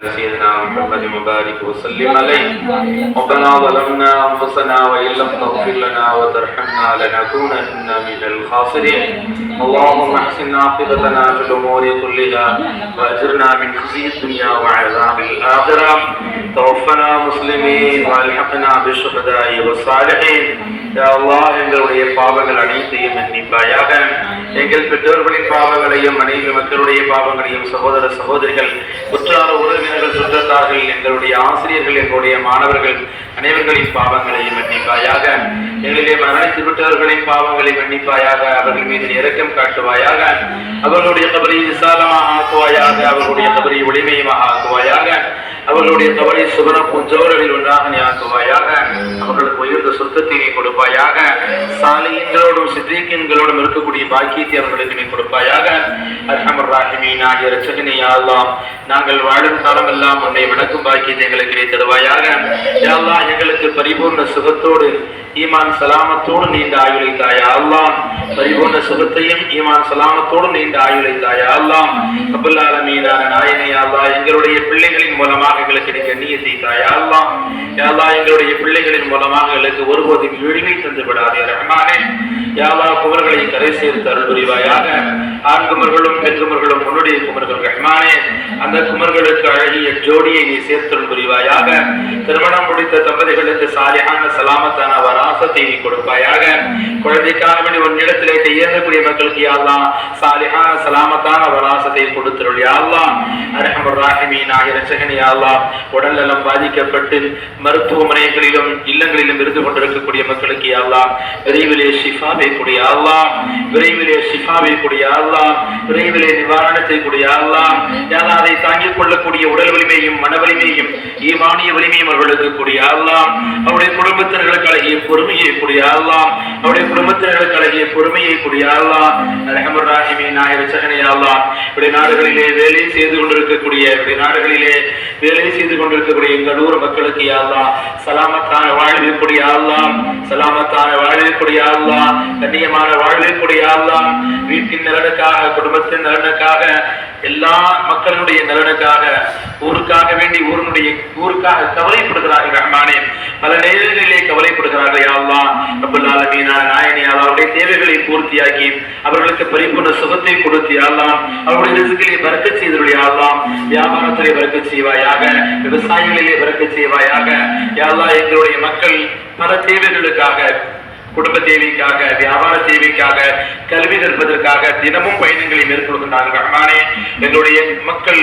سيدنا محمد وبارك وسلم عليه. ربنا ظلمنا أنفسنا وإن لم تغفر لنا وترحمنا لنكونن من الخاسرين. اللهم احسن عاقبتنا في الأمور كلها وأجرنا من خزي الدنيا وعذاب الآخرة. توفنا مسلمين وألحقنا بالشهداء والصالحين. எங்களுடைய பாவங்கள் அனைத்தையும் மன்னிப்பாயாக. எங்கள் பெற்றோர்களின் பாவங்களையும் மனைவி மக்களுடைய பாவங்களையும் சகோதர சகோதரிகள் உற்றார உறவினர்கள் சுற்றத்தார்கள் எங்களுடைய ஆசிரியர்கள் எங்களுடைய மாணவர்கள் அனைவர்களின் பாவங்களையும் மன்னிப்பாயாக. எங்களிலே மரணித்து விட்டவர்களின் பாவங்களை மன்னிப்பாயாக. அவர்கள் மீது இறக்கம் காட்டுவாயாக. அவர் விசாலமாக ஆக்குவாயாக அவர்களுடைய கபரை ஒளிமையமாக ஆக்குவாயாக அவர்களுடைய கபரை சுகர புஞ்சோரவில் ஒன்றாக நீ ஆக்குவாயாக அவர்களுக்கு உயர்ந்த சொர்க்கத்தை நீ கொடுப்பாயாக சாலையின்களோடும் சித்திரிக்கின்களோடும் இருக்கக்கூடிய பாக்கியத்தை அவர்களுக்கு நீ கொடுப்பாயாக. அர்ஹமர் ராஹிமீன் ஆகிய ரச்சகனே யாழ்லாம் நாங்கள் வாழும் காலமெல்லாம் உன்னை விளக்கும் பாக்கியத்தை எங்களுக்கு நீ தருவாயாக. யாழ்லாம் எங்களுக்கு பரிபூர்ண சுகத்தோடு ஈமான் சலாமத்தோடு நீண்ட ஆயுளை தாயா அல்லாஹ் பரிபூர்ண சுகத்தையும் ஈமான் சலாமத்தோடு நீண்ட ஆயுளை தாயா அல்லாஹ்? அபுல் ஆலமீனான நாயனே எங்களுடைய பிள்ளைகளின் மூலமாக எங்களுக்கு நீங்க நீயத்தை தாயா அல்லாஹ்? யா எங்களுடைய பிள்ளைகளின் மூலமாக எங்களுக்கு ஒருபோதும் இழிவை தந்து விடாதே ரஹ்மானே. யாவா அல்லாஹ் குமர்களை கரை சேர்த்து அருள் புரிவாயாக. ஆண் குமர்களும் பெண் குமர்களும் உன்னுடைய குமர்கள் ரஹ்மானே அந்த குமர்களுக்கு அழகிய ஜோடியை நீ சேர்த்தருள் புரிவாயாக. திருமணம் முடித்த தம்பதிகளுக்கு சாலியான சலாமத்தான வராசத்தை நீ கொடுப்பாயாக. குழந்தைக்கான வேண்டி உன்னிடத்திலே கையேறக்கூடிய மக்களுக்கு யாழ்லாம் சாலிஹான சலாமத்தான வராசத்தை கொடுத்தருள் யாழ்லாம் அரகமர் ராஹிமீன் ஆகிய ரசகன் யாழ்லாம் உடல் நலம் பாதிக்கப்பட்டு மருத்துவமனைகளிலும் இல்லங்களிலும் இருந்து கொண்டிருக்கக்கூடிய மக்களுக்கு யாழ்லாம் விரைவிலே ஷிஃபாவை கூடிய ஆள்லாம் விரைவிலே ஷிஃபாவை கூடிய ஆள்லாம் விரைவிலே நிவாரணத்தை கூடிய ஆள்லாம் ஏன்னா அதை தாங்கிக் கொள்ளக்கூடிய உடல் வலிமையும் மன வலிமையும் ஈமானிய வலிமையும் அவர்களுக்கு கூடிய ஆள்லாம் அவருடைய குடும்பத்தினர்களுக்கு அழகிய பொறுமையை கூடிய ஆள்லாம் அவருடைய குடும்பத்தினர்களுக்கு அழகிய பொறுமையை கூடிய ஆள்லாம் ரஹமர் ராஹிமி நாயர் இப்படி நாடுகளிலே வேலை செய்து கொண்டிருக்கக்கூடிய இப்படி நாடுகளிலே வேலை செய்து கொண்டிருக்கக்கூடிய எங்கள் ஊர் மக்களுக்கு யாழ்லாம் சலாமத்தான வாழ்வை கூடிய சலாமத்தான வாழ்வை கூடிய கண்ணியமான வாழ்வை கூடிய வீட்டின் நலனுக்காக குடும்பத்தின் நலனுக்காக எல்லா மக்களுடைய நலனுக்காக ஊருக்காக வேண்டி ஊருடைய ஊருக்காக கவலைப்படுகிறார்கள் ரஹ்மானே. பல நேரங்களிலே கவலைப்படுகிறார்கள் யாழ்லாம் ரப்பல் மீனா நாயனி அவருடைய தேவைகளை பூர்த்தியாக்கி அவர்களுக்கு பரிபூர்ண சுகத்தை கொடுத்து யாழ்லாம் அவருடைய ரிசுக்கிலே பறக்க செய்தருடைய யாழ்லாம் வியாபாரத்திலே பறக்க செய்வாயாக விவசாயிகளிலே வறக்க செய்வாயாக யாழ்லாம் எங்களுடைய மக்கள் பல தேவைகளுக்காக குடும்ப தேவைக்காக வியாபார தேவைக்காக கல்வி கற்பதற்காக தினமும் பயணங்களை மேற்கொள்கின்றார்கள். ரஹ்மானே எங்களுடைய மக்கள்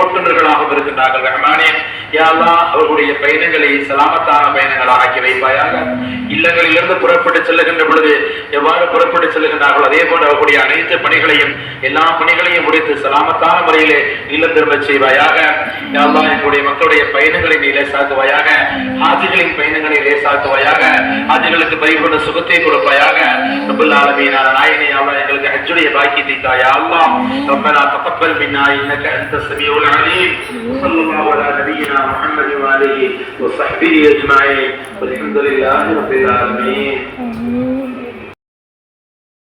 ஓட்டுநர்களாகவும் இருக்கின்றார்கள். ரஹ்மானே யாரா அவர்களுடைய பயணங்களை சலாமத்தான பயணங்களாக ஆக்கி வைப்பாயாக. இல்லங்களிலிருந்து புறப்பட்டு செல்லுகின்ற பொழுது எவ்வாறு புறப்பட்டு செல்லுகின்றார்கள் அதே போன்று அவர்களுடைய அனைத்து பணிகளையும் எல்லா பணிகளையும் முடித்து சலாமத்தான முறையிலே இல்லம் திரும்ப செய்வாயாக. யாரா எங்களுடைய மக்களுடைய பயணங்களை நீ லேசாக்குவாயாக ஆஜிகளின் பயணங்களை லேசாக்குவாயாக ஆஜிகளுக்கு பரிபூர்ண சுகத்தை கொடுப்பாயாக. ரப்பல் ஆலமீனான நாயனே அல்லாஹ் எங்களுக்கு ஹஜ்ஜுடைய பாக்கியத்தை தாயா அல்லாஹ். ரப்பனா தகப்பல் மின்னா இன்னக அன்த ஸமீஉல் அலீம். ஸல்லல்லாஹு அலா நபியினா முஹம்மது வ ஆலிஹி வ ஸஹ்பிஹி அஜ்மஈன் வல்ஹம்துலில்லாஹி ரப்பில் Love me.